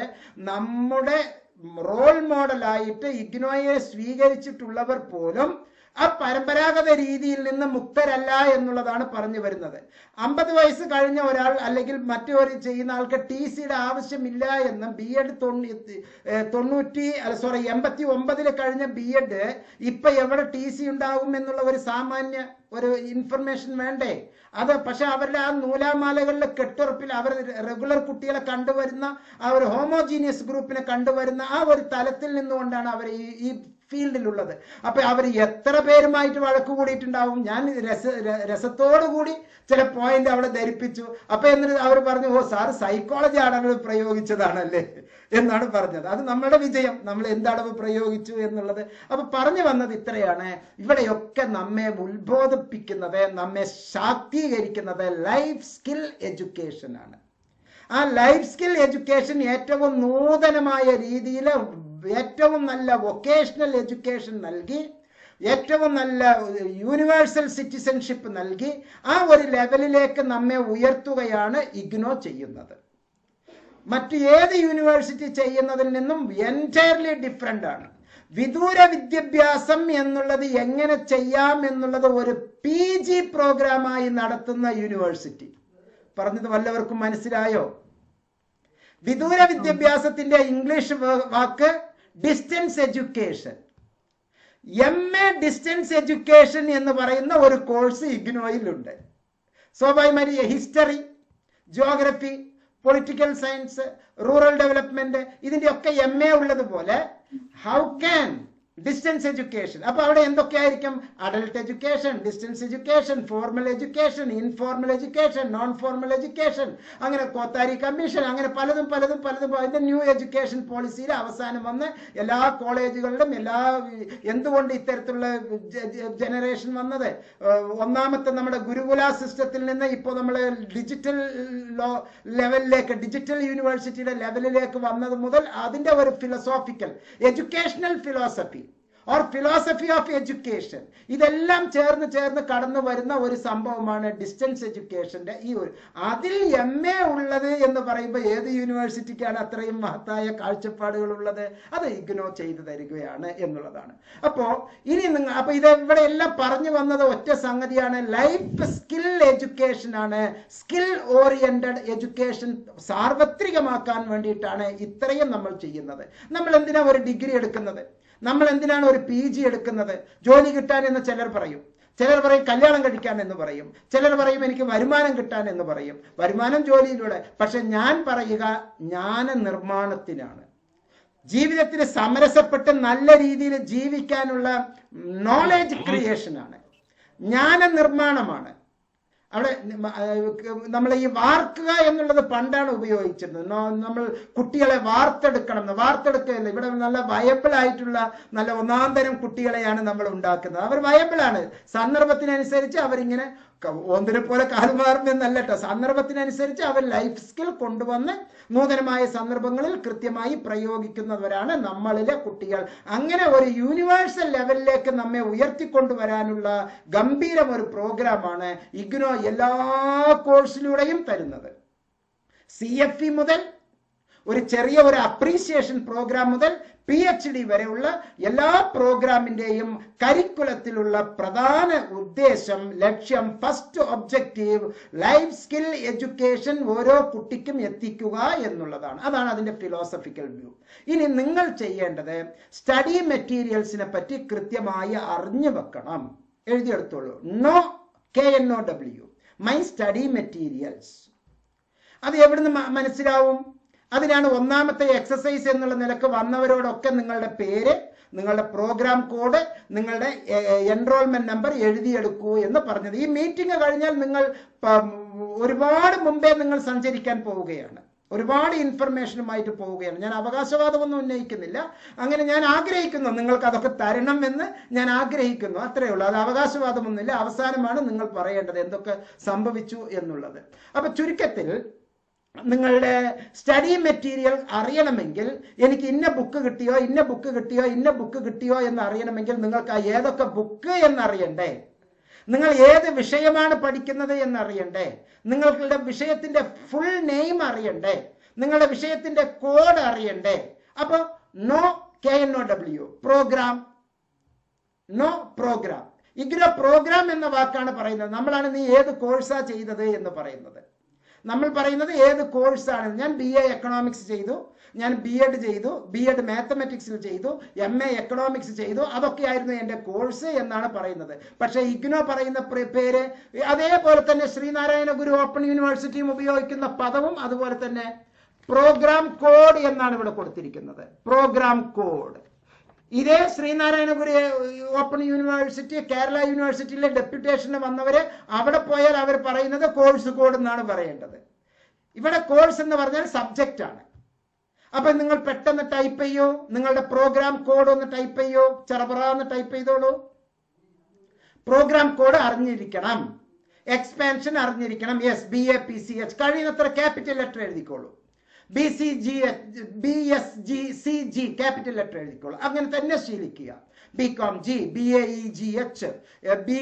നമ്മുടെ റോൾ മോഡലായിട്ട് ഇഗ്നോയെ സ്വീകരിച്ചിട്ടുള്ളവർ പോലും ആ പരമ്പരാഗത രീതിയിൽ നിന്ന് മുക്തരല്ല എന്നുള്ളതാണ് പറഞ്ഞു വരുന്നത്. അമ്പത് വയസ്സ് കഴിഞ്ഞ ഒരാൾ അല്ലെങ്കിൽ മറ്റൊരു ചെയ്യുന്ന ആൾക്ക് ടി സിയുടെ ആവശ്യമില്ല എന്നും ബി എഡ് തൊണ്ണൂറ്റി അല്ല സോറി എൺപത്തി ഒമ്പതിൽ കഴിഞ്ഞ ബി എഡ് ഇപ്പൊ എവിടെ ടി സി ഉണ്ടാകും എന്നുള്ള ഒരു സാമാന്യ ഒരു ഇൻഫർമേഷൻ വേണ്ടേ? അത് പക്ഷെ അവരുടെ ആ നൂലാമാലകളിലെ കെട്ടുറപ്പിൽ അവർ റെഗുലർ കുട്ടികളെ കണ്ടുവരുന്ന ആ ഒരു ഹോമോജീനിയസ് ഗ്രൂപ്പിനെ കണ്ടുവരുന്ന ആ ഒരു തലത്തിൽ നിന്നുകൊണ്ടാണ് അവർ ഈ ഈ ഫീൽഡിലുള്ളത്. അപ്പൊ അവർ എത്ര പേരുമായിട്ട് വഴക്ക് കൂടിയിട്ടുണ്ടാവും? ഞാൻ രസ ര- രസത്തോടു കൂടി ചില പോയിന്റ് അവിടെ ധരിപ്പിച്ചു. അപ്പൊ എന്നിട്ട് അവർ പറഞ്ഞു ഓ സാർ സൈക്കോളജി അടവ് പ്രയോഗിച്ചതാണല്ലേ? എന്നാണ് പറഞ്ഞത്. അത് നമ്മുടെ വിജയം. നമ്മൾ എന്തടവ് പ്രയോഗിച്ചു എന്നുള്ളത്. അപ്പൊ പറഞ്ഞു വന്നത് ഇത്രയാണ്. ഇവിടെയൊക്കെ നമ്മെ ഉത്ബോധിപ്പിക്കുന്നത് നമ്മെ ശാക്തീകരിക്കുന്നത് ലൈഫ് സ്കിൽ എഡ്യൂക്കേഷൻ ആണ്. ആ ലൈഫ് സ്കിൽ എഡ്യൂക്കേഷൻ ഏറ്റവും നൂതനമായ രീതിയിൽ ഏറ്റവും നല്ല വൊക്കേഷണൽ എഡ്യൂക്കേഷൻ നൽകി ഏറ്റവും നല്ല യൂണിവേഴ്സൽ സിറ്റിസൺഷിപ്പ് നൽകി ആ ഒരു ലെവലിലേക്ക് നമ്മെ ഉയർത്തുകയാണ് ഇഗ്നോ ചെയ്യുന്നത്. മറ്റ് ഏത് യൂണിവേഴ്സിറ്റി ചെയ്യുന്നതിൽ നിന്നും എന്റയർലി ഡിഫറെന്റ് ആണ്. വിദൂര വിദ്യാഭ്യാസം എന്നുള്ളത് എങ്ങനെ ചെയ്യാം എന്നുള്ളത് ഒരു പി ജി പ്രോഗ്രാമായി നടത്തുന്ന യൂണിവേഴ്സിറ്റി പറഞ്ഞത് വല്ലവർക്കും മനസ്സിലായോ? വിദൂര വിദ്യാഭ്യാസത്തിന്റെ English walk distance education M A distance education എന്ന് പറയുന്ന ഒരു കോഴ്സ് ഇഗ്നോയിലുണ്ട്. സ്വാഭാവികമായി history geography political science rural development ഇതിന്റെ ഒക്കെ എം എ ഉള്ളതുപോലെ ഹൗ ക്യാൻ ഡിസ്റ്റൻസ് എഡ്യൂക്കേഷൻ അപ്പൊ അവിടെ എന്തൊക്കെയായിരിക്കും? Adult education distance education formal education informal education non formal education അങ്ങനെ കോത്താരി കമ്മീഷൻ അങ്ങനെ പലതും പലതും പലതും അതിന്റെ ന്യൂ എഡ്യൂക്കേഷൻ പോളിസിയിൽ അവസാനം വന്ന് എല്ലാ കോളേജുകളിലും എല്ലാ എന്തുകൊണ്ട് ഇത്തരത്തിലുള്ള ജനറേഷൻ വന്നത്? ഒന്നാമത്തെ നമ്മുടെ ഗുരുകുല സിസ്റ്റത്തിൽ നിന്ന് ഇപ്പോൾ നമ്മൾ ഡിജിറ്റൽ ലോ ലെവലിലേക്ക് ഡിജിറ്റൽ യൂണിവേഴ്സിറ്റിയുടെ ലെവലിലേക്ക് വന്നത് മുതൽ അതിന്റെ ഒരു philosophical educational philosophy or philosophy of education ഇതെല്ലാം ചേർന്ന് ചേർന്ന് കടന്നു വരുന്ന ഒരു സംഭവമാണ് ഡിസ്റ്റൻസ് എഡ്യൂക്കേഷന്റെ ഈ ഒരു അതിൽ എം എ ഉള്ളത് എന്ന് പറയുമ്പോൾ ഏത് യൂണിവേഴ്സിറ്റിക്കാണ് അത്രയും മഹത്തായ കാഴ്ചപ്പാടുകൾ ഉള്ളത്? അത് ഇഗ്നോ ചെയ്തു തരികയാണ് എന്നുള്ളതാണ്. അപ്പോൾ ഇനി നിങ്ങൾ അപ്പൊ ഇത് ഇവിടെ എല്ലാം പറഞ്ഞു വന്നത് ഒറ്റ സംഗതിയാണ്. ലൈഫ് സ്കിൽ എഡ്യൂക്കേഷൻ ആണ്. സ്കിൽ ഓറിയന്റഡ് എഡ്യൂക്കേഷൻ സാർവത്രികമാക്കാൻ വേണ്ടിയിട്ടാണ് ഇത്രയും നമ്മൾ ചെയ്യുന്നത്. നമ്മൾ എന്തിനാ ഒരു ഡിഗ്രി എടുക്കുന്നത്? നമ്മൾ എന്തിനാണ് ഒരു പി ജി എടുക്കുന്നത്? ജോലി കിട്ടാൻ എന്ന് ചിലർ പറയും. ചിലർ പറയും കല്യാണം കഴിക്കാൻ എന്ന് പറയും. ചിലർ പറയും എനിക്ക് വരുമാനം കിട്ടാൻ എന്ന് പറയും. വരുമാനം ജോലിയിലൂടെ. പക്ഷെ ഞാൻ പറയുക ജ്ഞാന നിർമ്മാണത്തിനാണ്. ജീവിതത്തിന് സമരസപ്പെട്ട് നല്ല രീതിയിൽ ജീവിക്കാനുള്ള നോളേജ് ക്രിയേഷനാണ് ജ്ഞാന നിർമ്മാണമാണ്. അവിടെ നമ്മൾ ഈ വാർക്കുക എന്നുള്ളത് പണ്ടാണ് ഉപയോഗിച്ചിരുന്നത്. നമ്മൾ കുട്ടികളെ വാർത്തെടുക്കണം. വാർത്തെടുക്കുകയല്ല ഇവിടെ നല്ല വയബിൾ ആയിട്ടുള്ള നല്ല ഒന്നാം തരം കുട്ടികളെയാണ് നമ്മൾ ഉണ്ടാക്കുന്നത്. അവർ വയബിളാണ്. സന്ദർഭത്തിനനുസരിച്ച് അവരിങ്ങനെ ഒന്നിനെ പോലെ കാലുമാറും എന്നല്ല കേട്ടോ സന്ദർഭത്തിനനുസരിച്ച് അവർ ലൈഫ് സ്കിൽ കൊണ്ടുവന്ന് നൂതനമായ സന്ദർഭങ്ങളിൽ കൃത്യമായി പ്രയോഗിക്കുന്നവരാണ് നമ്മളിലെ കുട്ടികൾ. അങ്ങനെ ഒരു യൂണിവേഴ്സൽ ലെവലിലേക്ക് നമ്മെ ഉയർത്തിക്കൊണ്ടുവരാനുള്ള ഗംഭീരം ഒരു പ്രോഗ്രാമാണ് ഇഗ്നോ എല്ലാ കോഴ്സിലൂടെയും തരുന്നത്. സി ഇ മുതൽ ഒരു ചെറിയ ഒരു അപ്രീസിയേഷൻ പ്രോഗ്രാം മുതൽ പി എച്ച് ഡി വരെയുള്ള എല്ലാ പ്രോഗ്രാമിന്റെയും കരിക്കുലത്തിലുള്ള പ്രധാന ഉദ്ദേശം ലക്ഷ്യം first objective life skill education ഓരോ കുട്ടിക്കും എത്തിക്കുക എന്നുള്ളതാണ്. അതാണ് അതിന്റെ ഫിലോസഫിക്കൽ വ്യൂ ഇനി നിങ്ങൾ ചെയ്യേണ്ടത് സ്റ്റഡി മെറ്റീരിയൽസിനെ പറ്റി കൃത്യമായി അറിഞ്ഞു വെക്കണം. എഴുതിയെടുത്തോളൂ. Know K N O W my study materials അത് എവിടുന്ന് മനസ്സിലാവും? അതിനാണ് ഒന്നാമത്തെ എക്സസൈസ് എന്നുള്ള നിലയ്ക്ക് വന്നവരോടൊക്കെ നിങ്ങളുടെ പേര് നിങ്ങളുടെ പ്രോഗ്രാം കോഡ് നിങ്ങളുടെ എൻറോൾമെന്റ് നമ്പർ എഴുതിയെടുക്കൂ എന്ന് പറഞ്ഞത്. ഈ മീറ്റിംഗ് കഴിഞ്ഞാൽ നിങ്ങൾ ഒരുപാട് മുമ്പേ നിങ്ങൾ സഞ്ചരിക്കാൻ പോവുകയാണ്. ഒരുപാട് ഇൻഫർമേഷനുമായിട്ട് പോവുകയാണ്. ഞാൻ അവകാശവാദമൊന്നും ഉന്നയിക്കുന്നില്ല. അങ്ങനെ ഞാൻ ആഗ്രഹിക്കുന്നു നിങ്ങൾക്ക് അതൊക്കെ തരണം എന്ന് ഞാൻ ആഗ്രഹിക്കുന്നു. അത്രയേ ഉള്ളൂ. അത് അവകാശവാദമൊന്നുമില്ല. അവസാനമാണ് നിങ്ങൾ പറയേണ്ടത് എന്തൊക്കെ സംഭവിച്ചു എന്നുള്ളത്. അപ്പൊ ചുരുക്കത്തിൽ നിങ്ങളുടെ സ്റ്റഡി മെറ്റീരിയൽ അറിയണമെങ്കിൽ എനിക്ക് ഇന്ന ബുക്ക് കിട്ടിയോ ഇന്ന ബുക്ക് കിട്ടിയോ ഇന്ന ബുക്ക് കിട്ടിയോ എന്ന് അറിയണമെങ്കിൽ നിങ്ങൾക്ക് ഏതൊക്കെ ബുക്ക് എന്നറിയണ്ടേ? നിങ്ങൾ ഏത് വിഷയമാണ് പഠിക്കുന്നത് എന്നറിയണ്ടേ? നിങ്ങളുടെ വിഷയത്തിന്റെ ഫുൾ നെയിം അറിയണ്ടേ? നിങ്ങളുടെ വിഷയത്തിന്റെ കോഡ് അറിയണ്ടേ? അപ്പോൾ know K N O W programme know programme IGNOU programme എന്ന വാക്കാണ് പറയുന്നത്. നമ്മളാണ് നീ ഏത് കോഴ്സാ ചെയ്തത് എന്ന് പറയുന്നത്. നമ്മൾ പറയുന്നത് ഏത് കോഴ്സാണ്? ഞാൻ ബി എ എക്കണോമിക്സ് ചെയ്തു ഞാൻ ബി എഡ് ചെയ്തു ബി എഡ് മാത്തമെറ്റിക്സിൽ ചെയ്തു എം എ എക്കണോമിക്സ് ചെയ്തു അതൊക്കെയായിരുന്നു എന്റെ കോഴ്സ് എന്നാണ് പറയുന്നത്. പക്ഷേ ഇഗ്നോ പറയുന്ന പ്ര- അതേപോലെ തന്നെ ശ്രീനാരായണ ഗുരു ഓപ്പൺ യൂണിവേഴ്സിറ്റിയും ഉപയോഗിക്കുന്ന പദവും അതുപോലെ തന്നെ പ്രോഗ്രാം കോഡ് എന്നാണ് ഇവിടെ കൊടുത്തിരിക്കുന്നത്. Programme code. ഇതേ ശ്രീനാരായണപുരി ഓപ്പൺ യൂണിവേഴ്സിറ്റി കേരള യൂണിവേഴ്സിറ്റിയിലെ ഡെപ്യൂട്ടേഷന് വന്നവര് അവിടെ പോയാൽ അവർ പറയുന്നത് കോഴ്സ് കോഡ് എന്നാണ് പറയേണ്ടത്. ഇവിടെ കോഴ്സ് എന്ന് പറഞ്ഞാൽ സബ്ജക്റ്റ് ആണ്. അപ്പൊ നിങ്ങൾ പെട്ടെന്ന് ടൈപ്പ് ചെയ്യോ? നിങ്ങളുടെ പ്രോഗ്രാം കോഡ് ഒന്ന് ടൈപ്പ് ചെയ്യോ? ചെറുപറ എന്ന് ടൈപ്പ് ചെയ്തോളൂ. പ്രോഗ്രാം കോഡ് അറിഞ്ഞിരിക്കണം. എക്സ്പാൻഷൻ അറിഞ്ഞിരിക്കണം. S B A P C H കഴിയുന്നത്ര capital letter എഴുതിക്കോളൂ. B C G B S G C G capital letter എഴുതിക്കോളൂ. അങ്ങനെ തന്നെ ശീലിക്കുക. B Com G B A E G H B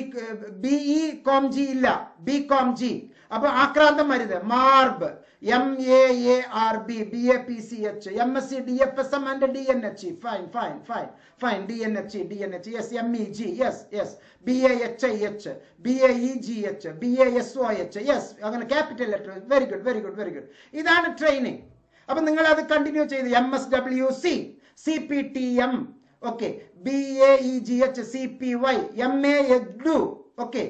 B E Com G ഇല്ല. B com G അപ്പൊ ആക്രാന്തം വരുത് മാർബ്. M A A R B B A P C H M S C D F S M and D N H fine fine fine fine D N H D N H S M E G S S B A H I H B A E G H B A S O H S അങ്ങനെ capital letter very good very good very good ഇതാണ് training അപ്പൊ നിങ്ങൾ അത് continue ചെയ്ത് M S W C C P T M okay B A E G H C P Y M A Edu okay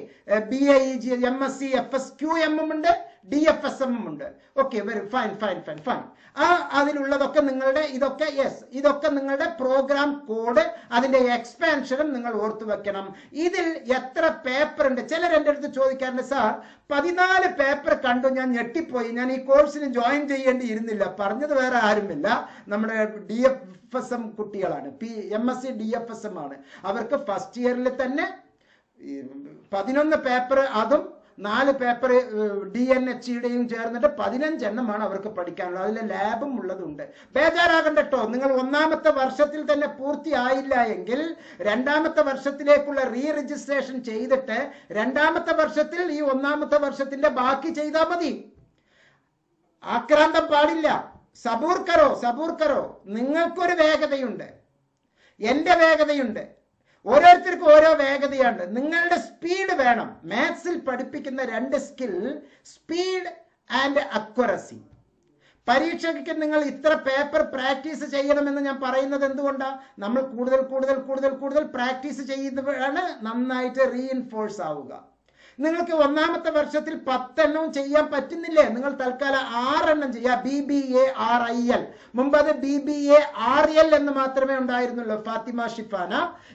B A E G M S C F S Q M ഉണ്ട്. D F S M ഉണ്ട്. Okay very fine fine fine fine ആ അതിലുള്ളതൊക്കെ നിങ്ങളുടെ ഇതൊക്കെ yes ഇതൊക്കെ നിങ്ങളുടെ programme code അതിന്റെ എക്സ്പാൻഷനും നിങ്ങൾ ഓർത്തു വെക്കണം. ഇതിൽ എത്ര പേപ്പർ ഉണ്ട്? ചിലർ എന്റെ അടുത്ത് ചോദിക്കാറുണ്ട് സാർ പതിനാല് പേപ്പർ കണ്ടു ഞാൻ ഞെട്ടിപ്പോയി. ഞാൻ ഈ കോഴ്സിന് ജോയിൻ ചെയ്യേണ്ടിയിരുന്നില്ല. പറഞ്ഞത് വേറെ ആരുമില്ല. നമ്മുടെ ഡി എഫ് എസ് എം കുട്ടികളാണ്. P M S C D F S M ആണ്. അവർക്ക് ഫസ്റ്റ് ഇയറിൽ തന്നെ പതിനൊന്ന് പേപ്പർ അതും നാല് പേപ്പർ ഡി എൻ എച്ച് യുടെയും ചേർന്നിട്ട് പതിനഞ്ചെണ്ണമാണ് അവർക്ക് പഠിക്കാനുള്ളത്. അതിൽ ലാബും ഉള്ളതുണ്ട്. ബേജാറാകണ്ട കേട്ടോ നിങ്ങൾ ഒന്നാമത്തെ വർഷത്തിൽ തന്നെ പൂർത്തിയായില്ല എങ്കിൽ രണ്ടാമത്തെ വർഷത്തിലേക്കുള്ള റീ രജിസ്ട്രേഷൻ ചെയ്തിട്ട് രണ്ടാമത്തെ വർഷത്തിൽ ഈ ഒന്നാമത്തെ വർഷത്തിന്റെ ബാക്കി ചെയ്താൽ മതി. ആക്രാന്തം പാടില്ല. സബൂർക്കറോ സബൂർക്കറോ സബൂർ കറോ നിങ്ങൾക്കൊരു വേഗതയുണ്ട്. എന്റെ വേഗതയുണ്ട്. ഓരോരുത്തർക്കും ഓരോ വേഗതയുണ്ട്. നിങ്ങളുടെ സ്പീഡ് വേണം. മാത്സിൽ പഠിപ്പിക്കുന്ന രണ്ട് സ്കിൽ സ്പീഡ് ആൻഡ് അക്വറസി പരീക്ഷയ്ക്ക് നിങ്ങൾ ഇത്ര പേപ്പർ പ്രാക്ടീസ് ചെയ്യണമെന്ന് ഞാൻ പറയുന്നത് എന്തുകൊണ്ടാണ് നമ്മൾ കൂടുതൽ കൂടുതൽ കൂടുതൽ കൂടുതൽ പ്രാക്ടീസ് ചെയ്യുന്നവരാണ് നന്നായിട്ട് റീഇൻഫോഴ്സ് ആവുക. നിങ്ങൾക്ക് ഒന്നാമത്തെ വർഷത്തിൽ പത്തെണ്ണവും ചെയ്യാൻ പറ്റുന്നില്ലേ? നിങ്ങൾ തൽക്കാലം ആറെണ്ണം ചെയ്യാം. B B A R I L മുമ്പ് അത് B B A R L എന്ന് മാത്രമേ ഉണ്ടായിരുന്നുള്ളൂ ഫാത്തിമ ഷിഫാന.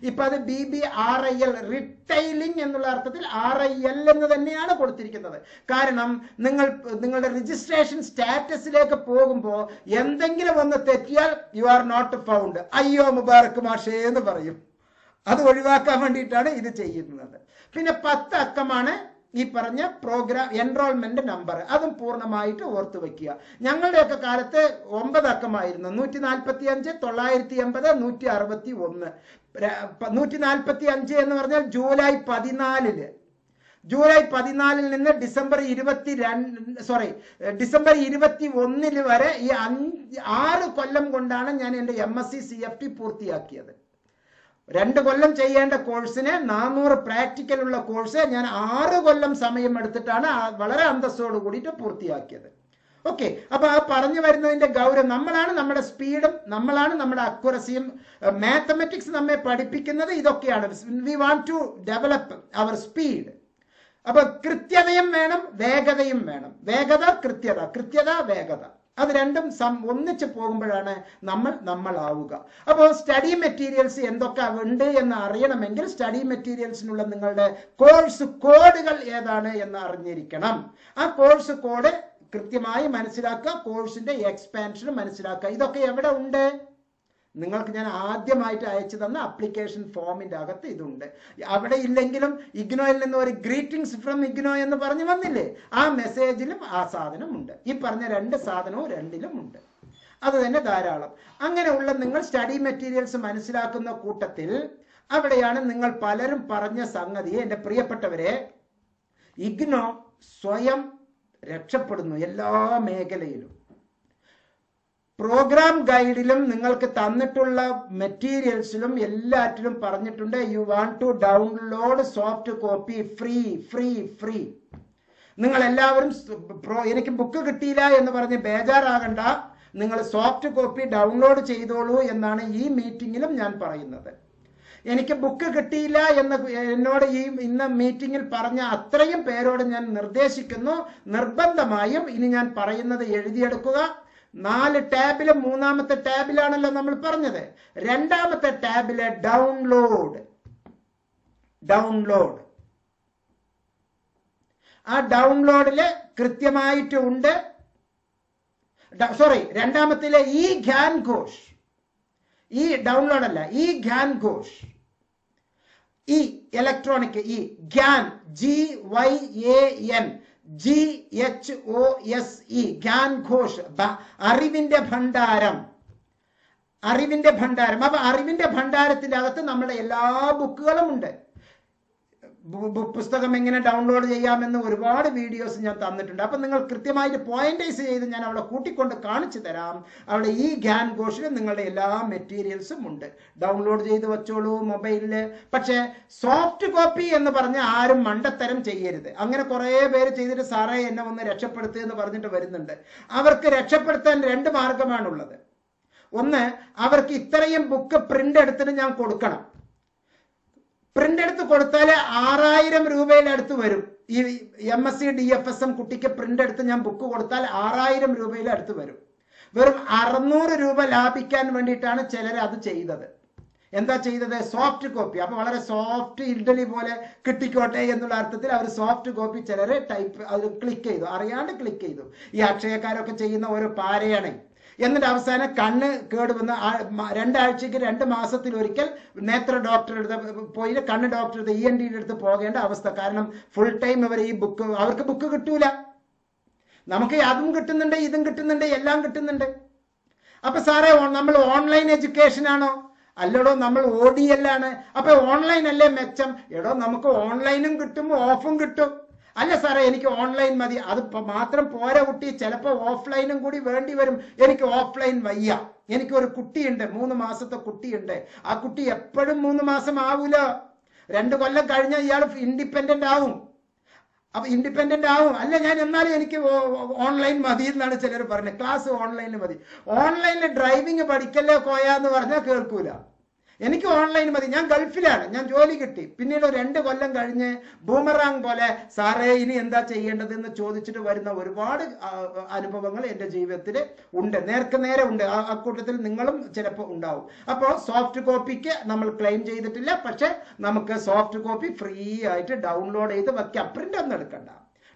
ഇപ്പൊ അത് B B R I L retailing എന്നുള്ള അർത്ഥത്തിൽ ആർ ഐ എൽ എന്ന് തന്നെയാണ് കൊടുത്തിരിക്കുന്നത്. കാരണം നിങ്ങൾ നിങ്ങളുടെ രജിസ്ട്രേഷൻ സ്റ്റാറ്റസിലേക്ക് പോകുമ്പോൾ എന്തെങ്കിലും ഒന്ന് തെറ്റിയാൽ യു ആർ നോട്ട് ഫൗണ്ട് അയ്യോ മുബാറക് മാഷേ എന്ന് പറയും. അത് ഒഴിവാക്കാൻ വേണ്ടിയിട്ടാണ് ഇത് ചെയ്യുന്നത്. പിന്നെ പത്ത് അക്കമാണ് ഈ പറഞ്ഞ പ്രോഗ്രാം എൻറോൾമെന്റ് നമ്പർ അതും പൂർണമായിട്ട് ഓർത്തു വെക്കുക. ഞങ്ങളുടെയൊക്കെ കാലത്ത് ഒമ്പത് അക്കമായിരുന്നു. നൂറ്റി നാൽപ്പത്തി അഞ്ച് തൊള്ളായിരത്തി എൺപത് നൂറ്റി അറുപത്തി ഒന്ന് നൂറ്റി നാൽപ്പത്തി അഞ്ച് എന്ന് പറഞ്ഞാൽ ജൂലൈ പതിനാലിൽ. ജൂലൈ പതിനാലിൽ നിന്ന് ഡിസംബർ ഇരുപത്തി രണ്ട് സോറി ഡിസംബർ ഇരുപത്തി ഒന്നിൽ വരെ ഈ അഞ്ച് ആറ് കൊല്ലം കൊണ്ടാണ് ഞാൻ എന്റെ M S C C F T പൂർത്തിയാക്കിയത്. രണ്ട് കൊല്ലം ചെയ്യേണ്ട കോഴ്സിന് നാനൂറ് പ്രാക്ടിക്കൽ ഉള്ള കോഴ്സ് ഞാൻ ആറ് കൊല്ലം സമയം എടുത്തിട്ടാണ് വളരെ അന്തസ്സോട് കൂടിയിട്ട് പൂർത്തിയാക്കിയത്. ഓക്കെ അപ്പൊ ആ പറഞ്ഞു വരുന്നതിന്റെ ഗൗരവം നമ്മളാണ് നമ്മുടെ സ്പീഡും നമ്മളാണ് നമ്മുടെ അക്യുറസിയും മാത്തമെറ്റിക്സ് നമ്മെ പഠിപ്പിക്കുന്നത് ഇതൊക്കെയാണ്. We want to develop our speed അപ്പൊ കൃത്യതയും വേണം വേഗതയും വേണം. വേഗത കൃത്യത കൃത്യത വേഗത. അത് രണ്ടും സം ഒന്നിച്ച് പോകുമ്പോഴാണ് നമ്മൾ നമ്മളാവുക. അപ്പോൾ സ്റ്റഡി മെറ്റീരിയൽസ് എന്തൊക്കെ ഉണ്ട് എന്ന് അറിയണമെങ്കിൽ സ്റ്റഡി മെറ്റീരിയൽസിനുള്ള നിങ്ങളുടെ കോഴ്സ് കോഡുകൾ ഏതാണ് എന്ന് അറിഞ്ഞിരിക്കണം. ആ കോഴ്സ് കോഡ് കൃത്യമായി മനസ്സിലാക്കുക കോഴ്സിന്റെ എക്സ്പാൻഷൻ മനസ്സിലാക്കുക. ഇതൊക്കെ എവിടെ ഉണ്ട്? നിങ്ങൾക്ക് ഞാൻ ആദ്യമായിട്ട് അയച്ചു തന്ന അപ്ലിക്കേഷൻ ഫോമിന്റെ അകത്ത് ഇതുണ്ട്. അവിടെ ഇല്ലെങ്കിലും ഇഗ്നോയിൽ നിന്ന് ഒരു ഗ്രീറ്റിംഗ്സ് ഫ്രം ഇഗ്നോ എന്ന് പറഞ്ഞു വന്നില്ലേ? ആ മെസ്സേജിലും ആ സാധനം ഉണ്ട്. ഈ പറഞ്ഞ രണ്ട് സാധനവും രണ്ടിലും ഉണ്ട്. അത് തന്നെ ധാരാളം. അങ്ങനെയുള്ള നിങ്ങൾ സ്റ്റഡി മെറ്റീരിയൽസ് മനസ്സിലാക്കുന്ന കൂട്ടത്തിൽ അവിടെയാണ് നിങ്ങൾ പലരും പറഞ്ഞ സംഗതി എന്റെ പ്രിയപ്പെട്ടവരെ ഇഗ്നോ സ്വയം രക്ഷപ്പെടുന്നു എല്ലാ മേഖലയിലും. പ്രോഗ്രാം ഗൈഡിലും നിങ്ങൾക്ക് തന്നിട്ടുള്ള മെറ്റീരിയൽസിലും എല്ലാറ്റിലും പറഞ്ഞിട്ടുണ്ട് you want to download soft copy free free free നിങ്ങൾ എല്ലാവരും എനിക്ക് ബുക്ക് കിട്ടിയില്ല എന്ന് പറഞ്ഞ് ബേജാറാകണ്ട. നിങ്ങൾ സോഫ്റ്റ് കോപ്പി ഡൗൺലോഡ് ചെയ്തോളൂ എന്നാണ് ഈ മീറ്റിംഗിലും ഞാൻ പറയുന്നത്. എനിക്ക് ബുക്ക് കിട്ടിയില്ല എന്ന് എന്നോട് ഈ ഇന്ന് മീറ്റിംഗിൽ പറഞ്ഞ അത്രയും പേരോട് ഞാൻ നിർദ്ദേശിക്കുന്നു. നിർബന്ധമായും ഇനി ഞാൻ പറയുന്നത് എഴുതിയെടുക്കുക. നാല് ടാബിലും മൂന്നാമത്തെ ടാബിലാണല്ലോ നമ്മൾ പറഞ്ഞത്. രണ്ടാമത്തെ ടാബിലെ ഡൗൺലോഡ് ഡൗൺലോഡ് ആ ഡൗൺലോഡിൽ കൃത്യമായിട്ട് ഉണ്ട്. സോറി രണ്ടാമത്തിലെ ഈ ഖ്യാൻ ഘോഷ്. ഈ ഡൗൺലോഡ് അല്ല ഈ ഖ്യാൻ ഘോഷ്. ഈ electronic e Gyan G Y N G H O S E Gyan Kosh അറിവിന്റെ ഭണ്ഡാരം. അറിവിന്റെ ഭണ്ഡാരം. അപ്പൊ അറിവിന്റെ ഭണ്ഡാരത്തിന്റെ അകത്ത് നമ്മുടെ എല്ലാ ബുക്കുകളും ഉണ്ട്. പുസ്തകം എങ്ങനെ ഡൗൺലോഡ് ചെയ്യാമെന്ന് ഒരുപാട് വീഡിയോസ് ഞാൻ തന്നിട്ടുണ്ട്. അപ്പം നിങ്ങൾ കൃത്യമായിട്ട് പോയിന്റൈസ് ചെയ്ത് ഞാൻ അവിടെ കൂട്ടിക്കൊണ്ട് കാണിച്ചു തരാം. അവിടെ ഈ ഗ്യാൻ ഘോഷിൽ നിങ്ങളുടെ എല്ലാ മെറ്റീരിയൽസും ഉണ്ട്. ഡൗൺലോഡ് ചെയ്ത് വെച്ചോളൂ മൊബൈലിൽ പക്ഷേ സോഫ്റ്റ് കോപ്പി എന്ന് പറഞ്ഞ് ആരും മണ്ടത്തരം ചെയ്യരുത്. അങ്ങനെ കുറേ പേര് ചെയ്തിട്ട് സാറേ എന്നെ ഒന്ന് രക്ഷപ്പെടുത്തുക എന്ന് പറഞ്ഞിട്ട് വരുന്നുണ്ട്. അവർക്ക് രക്ഷപ്പെടുത്താൻ രണ്ട് മാർഗമാണുള്ളത്. ഒന്ന് അവർക്ക് ഇത്രയും ബുക്ക് പ്രിന്റ് എടുത്തിട്ട് ഞാൻ കൊടുക്കണം. പ്രിന്റ് എടുത്ത് കൊടുത്താൽ ആറായിരം രൂപയുടെ അടുത്ത് വരും. ഈ M S C D F S M കുട്ടിക്ക് പ്രിന്റ് എടുത്ത് ഞാൻ ബുക്ക് കൊടുത്താൽ ആറായിരം രൂപയുടെ അടുത്ത് വരും. വെറും അറുന്നൂറ് രൂപ ലാഭിക്കാൻ വേണ്ടിയിട്ടാണ് ചിലർ അത് ചെയ്തത്. എന്താ ചെയ്തത്? സോഫ്റ്റ് കോപ്പി അപ്പൊ വളരെ സോഫ്റ്റ് ഇഡലി പോലെ കിട്ടിക്കോട്ടെ എന്നുള്ള അർത്ഥത്തിൽ അവർ സോഫ്റ്റ് കോപ്പി ചിലരെ ടൈപ്പ് അത് ക്ലിക്ക് ചെയ്തു. അറിയാണ്ട് ക്ലിക്ക് ചെയ്തു. ഈ അക്ഷയക്കാരൊക്കെ ചെയ്യുന്ന ഒരു പാരയാണ്. എന്നിട്ട് അവസാനം കണ്ണ് കേടുവന്ന് രണ്ടാഴ്ചക്ക് രണ്ട് മാസത്തിൽ ഒരിക്കൽ നേത്ര ഡോക്ടറുടെ അടുത്ത് പോയി. കണ്ണ് ഡോക്ടറുടെ ഇ എൻ ഡിയുടെ അടുത്ത് പോകേണ്ട അവസ്ഥ. കാരണം ഫുൾ ടൈം ഇവർ ഈ ബുക്ക് അവർക്ക് ബുക്ക് കിട്ടൂല. നമുക്ക് അതും കിട്ടുന്നുണ്ട് ഇതും കിട്ടുന്നുണ്ട് എല്ലാം കിട്ടുന്നുണ്ട്. അപ്പൊ സാറേ നമ്മൾ ഓൺലൈൻ എഡ്യൂക്കേഷൻ ആണോ? അല്ലടോ നമ്മൾ ഓ ഡി എല്ലാണ് അപ്പൊ ഓൺലൈൻ അല്ലേ മെച്ചം? എടോ നമുക്ക് ഓൺലൈനും കിട്ടും ഓഫും കിട്ടും. അല്ല സാറേ എനിക്ക് ഓൺലൈൻ മതി. അത് മാത്രം പോരാ കുട്ടി. ചിലപ്പോൾ ഓഫ്ലൈനും കൂടി വേണ്ടി വരും. എനിക്ക് ഓഫ്ലൈൻ വയ്യ. എനിക്കൊരു കുട്ടിയുണ്ട്. മൂന്ന് മാസത്തെ കുട്ടിയുണ്ട്. ആ കുട്ടി എപ്പോഴും മൂന്ന് മാസം ആവൂല. രണ്ട് കൊല്ലം കഴിഞ്ഞാൽ ഇയാൾ ഇൻഡിപെൻഡന്റ് ആവും. അപ്പൊ ഇൻഡിപെൻഡന്റ് ആവും. അല്ല ഞാൻ എന്നാലും എനിക്ക് ഓൺലൈൻ മതി എന്നാണ് ചിലർ പറഞ്ഞത് ക്ലാസ് ഓൺലൈനിൽ മതി. ഓൺലൈനിൽ ഡ്രൈവിംഗ് പഠിക്കല്ലേ കോയാന്ന് പറഞ്ഞാൽ കേൾക്കൂല. എനിക്ക് ഓൺലൈൻ മതി. ഞാൻ ഗൾഫിലാണ്. ഞാൻ ജോലി കിട്ടി. പിന്നീട് രണ്ട് കൊല്ലം കഴിഞ്ഞ് ബൂമറാങ് പോലെ സാറേ ഇനി എന്താ ചെയ്യേണ്ടതെന്ന് ചോദിച്ചിട്ട് വരുന്ന ഒരുപാട് അനുഭവങ്ങൾ എന്റെ ജീവിതത്തിൽ ഉണ്ട്. നേർക്ക് നേരെ ഉണ്ട്. ആ കൂട്ടത്തിൽ നിങ്ങളും ചിലപ്പോൾ ഉണ്ടാവും. അപ്പോൾ സോഫ്റ്റ് കോപ്പിക്ക് നമ്മൾ ക്ലെയിം ചെയ്തിട്ടില്ല. പക്ഷെ നമുക്ക് സോഫ്റ്റ് കോപ്പി ഫ്രീ ആയിട്ട് ഡൗൺലോഡ് ചെയ്ത് വയ്ക്കാം പ്രിന്റ് ഒന്നും എടുക്കണ്ട.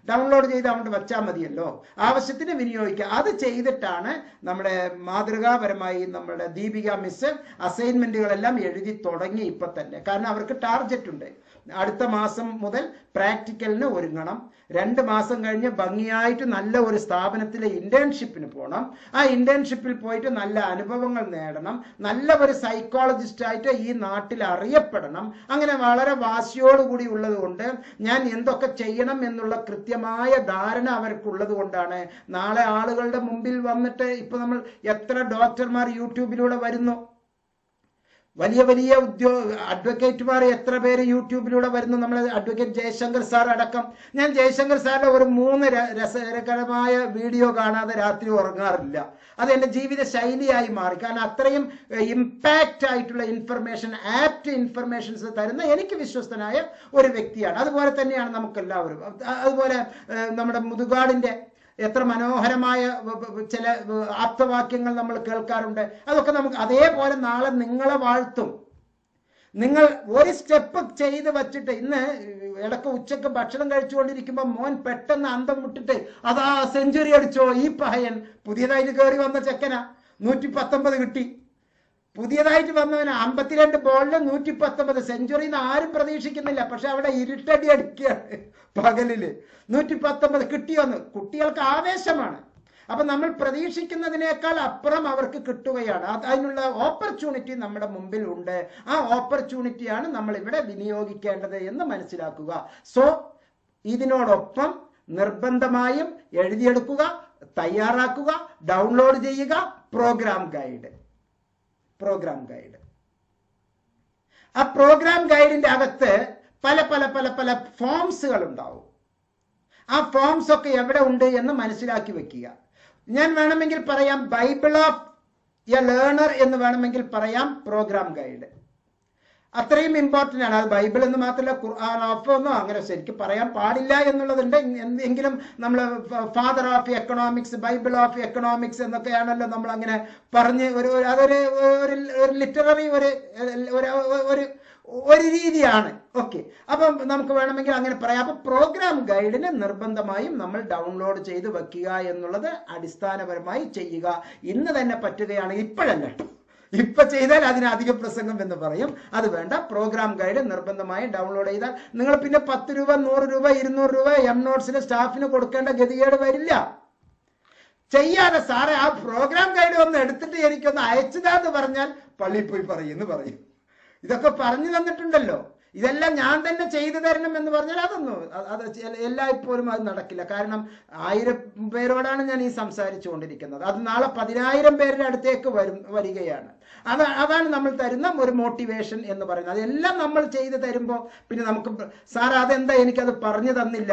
ഡൗൺലോഡ് ചെയ്ത് അങ്ങോട്ട് വെച്ചാൽ മതിയല്ലോ. ആവശ്യത്തിന് വിനിയോഗിക്കുക അത് ചെയ്തിട്ടാണ് നമ്മുടെ മാതൃകാപരമായി നമ്മുടെ ദീപിക മിസ് അസൈൻമെന്റുകളെല്ലാം എഴുതി തുടങ്ങി ഇപ്പൊ തന്നെ കാരണം അവർക്ക് ടാർഗറ്റ് ഉണ്ട് അടുത്ത മാസം മുതൽ പ്രാക്ടിക്കലിന് ഒരുങ്ങണം. രണ്ട് മാസം കഴിഞ്ഞ് ഭംഗിയായിട്ട് നല്ല ഒരു സ്ഥാപനത്തിലെ ഇന്റേൺഷിപ്പിന് പോകണം ആ ഇന്റേൺഷിപ്പിൽ പോയിട്ട് നല്ല അനുഭവങ്ങൾ നേടണം. നല്ല ഒരു സൈക്കോളജിസ്റ്റായിട്ട് ഈ നാട്ടിൽ അറിയപ്പെടണം. അങ്ങനെ വളരെ വാശിയോടുകൂടി ഉള്ളത് കൊണ്ട് ഞാൻ എന്തൊക്കെ ചെയ്യണം എന്നുള്ള കൃത്യമായ ധാരണ അവർക്കുള്ളത് കൊണ്ടാണ് നാളെ ആളുകളുടെ മുമ്പിൽ വന്നിട്ട് ഇപ്പൊ നമ്മൾ എത്ര ഡോക്ടർമാർ യൂട്യൂബിലൂടെ വരുന്നു. വലിയ വലിയ ഉദ്യോഗ അഡ്വക്കേറ്റുമാർ എത്ര പേര് യൂട്യൂബിലൂടെ വരുന്നു? നമ്മൾ അഡ്വക്കേറ്റ് ജയശങ്കർ സാർ അടക്കം. ഞാൻ ജയശങ്കർ സാറിന്റെ ഒരു മൂന്ന് രസകരമായ വീഡിയോ കാണാതെ രാത്രി ഉറങ്ങാറില്ല. അത് എന്റെ ജീവിത ശൈലിയായി മാറി. കാരണം അത്രയും ഇമ്പാക്റ്റ് ആയിട്ടുള്ള ഇൻഫർമേഷൻ ആപ്റ്റ് ഇൻഫർമേഷൻസ് തരുന്ന എനിക്ക് വിശ്വസ്തനായ ഒരു വ്യക്തിയാണ്. അതുപോലെ തന്നെയാണ് നമുക്കെല്ലാവരും. അതുപോലെ നമ്മുടെ മുതുകാടിന്റെ എത്ര മനോഹരമായ ചില ആപ്തവാക്യങ്ങൾ നമ്മൾ കേൾക്കാറുണ്ട്. അതൊക്കെ നമുക്ക് അതേപോലെ നാളെ നിങ്ങളെ വാഴ്ത്തും. നിങ്ങൾ ഒരു സ്റ്റെപ്പ് ചെയ്ത് വച്ചിട്ട് ഇന്ന് ഇടയ്ക്ക് ഉച്ചയ്ക്ക് ഭക്ഷണം കഴിച്ചുകൊണ്ടിരിക്കുമ്പോൾ മോൻ പെട്ടെന്ന് അന്തം വിട്ടിട്ട് അതാ സെഞ്ചുറി അടിച്ചോ ഈ പഹയൻ. പുതിയതായിട്ട് കയറി വന്ന ചെക്കനാ. നൂറ്റി പത്തൊമ്പത് കിട്ടി. പുതിയതായിട്ട് വന്നവന് അമ്പത്തിരണ്ട് ബോളിൽ നൂറ്റി പത്തൊമ്പത് സെഞ്ചുറിന്ന് ആരും പ്രതീക്ഷിക്കുന്നില്ല. പക്ഷെ അവിടെ ഇരുട്ടടി അടിക്കുകയാണ് പകലിൽ. നൂറ്റി പത്തൊമ്പത് കിട്ടിയോന്ന് കുട്ടികൾക്ക് ആവേശമാണ്. അപ്പൊ നമ്മൾ പ്രതീക്ഷിക്കുന്നതിനേക്കാൾ അപ്പുറം അവർക്ക് കിട്ടുകയാണ്. അതിനുള്ള ഓപ്പർച്യൂണിറ്റി നമ്മുടെ മുമ്പിൽ ഉണ്ട്. ആ ഓപ്പർച്യൂണിറ്റിയാണ് നമ്മൾ ഇവിടെ വിനിയോഗിക്കേണ്ടത് എന്ന് മനസ്സിലാക്കുക. സോ ഇതിനോടൊപ്പം നിർബന്ധമായും എഴുതിയെടുക്കുക തയ്യാറാക്കുക ഡൗൺലോഡ് ചെയ്യുക പ്രോഗ്രാം ഗൈഡ് പ്രോഗ്രാം ഗൈഡ് ആ പ്രോഗ്രാം ഗൈഡിന്റെ അകത്ത് പല പല പല പല ഫോംസുകൾ ഉണ്ടാവും ആ ഫോംസ് ഒക്കെ എവിടെ ഉണ്ട് എന്ന് മനസ്സിലാക്കി വെക്കുക. ഞാൻ വേണമെങ്കിൽ പറയാം ബൈബിൾ ഓഫ് എ ലേണർ എന്ന് വേണമെങ്കിൽ പറയാം പ്രോഗ്രാം ഗൈഡ് അത്രയും ഇമ്പോർട്ടന്റ് ആണ്. അത് ബൈബിൾ എന്ന് മാത്രമല്ല ഖുർആൻ ഓഫ് ഒന്നും അങ്ങനെ ശരിക്കും പറയാൻ പാടില്ല എന്നുള്ളതുണ്ട്. എന്തെങ്കിലും നമ്മൾ father of economics Bible of economics എന്നൊക്കെയാണല്ലോ നമ്മൾ അങ്ങനെ പറഞ്ഞ് ഒരു അതൊരു ഒരു ലിറ്റററി ഒരു ഒരു ഒരു രീതിയാണ്. ഓക്കെ അപ്പം നമുക്ക് വേണമെങ്കിൽ അങ്ങനെ പറയാം. അപ്പം പ്രോഗ്രാം ഗൈഡിന് നിർബന്ധമായും നമ്മൾ ഡൗൺലോഡ് ചെയ്ത് വെക്കുക എന്നുള്ളത് അടിസ്ഥാനപരമായി ചെയ്യുക. ഇന്ന് തന്നെ പറ്റുകയാണെങ്കിൽ ഇപ്പോഴല്ല? ഇപ്പൊ ചെയ്താൽ അതിന് അധിക പ്രസംഗം എന്ന് പറയും. അത് വേണ്ട. പ്രോഗ്രാം ഗൈഡ് നിർബന്ധമായും ഡൗൺലോഡ് ചെയ്താൽ നിങ്ങൾ പിന്നെ പത്ത് രൂപ നൂറ് രൂപ ഇരുന്നൂറ് രൂപ എം നോട്ട്സിന് സ്റ്റാഫിന് കൊടുക്കേണ്ട ഗതികേട് വരില്ല. ചെയ്യാതെ സാറേ ആ പ്രോഗ്രാം ഗൈഡ് ഒന്ന് എടുത്തിട്ട് എനിക്കൊന്ന് അയച്ചതാന്ന് പറഞ്ഞാൽ പള്ളിയിൽ പോയി പറയും എന്ന് പറയും. ഇതൊക്കെ പറഞ്ഞു തന്നിട്ടുണ്ടല്ലോ. ഇതെല്ലാം ഞാൻ തന്നെ ചെയ്തു തരണം എന്ന് പറഞ്ഞാൽ അതൊന്നും അത് എല്ലാ എല്ലായ്പ്പോഴും അത് നടക്കില്ല. കാരണം ആയിരം പേരോടാണ് ഞാൻ ഈ സംസാരിച്ചു കൊണ്ടിരിക്കുന്നത് അത് നാളെ പതിനായിരം പേരുടെ അടുത്തേക്ക് വരും വരികയാണ്. അത് അതാണ് നമ്മൾ തരുന്ന ഒരു മോട്ടിവേഷൻ എന്ന് പറയുന്നത്. അതെല്ലാം നമ്മൾ ചെയ്തു തരുമ്പോൾ പിന്നെ നമുക്ക് സാർ അതെന്താ എനിക്കത് പറഞ്ഞു തന്നില്ല.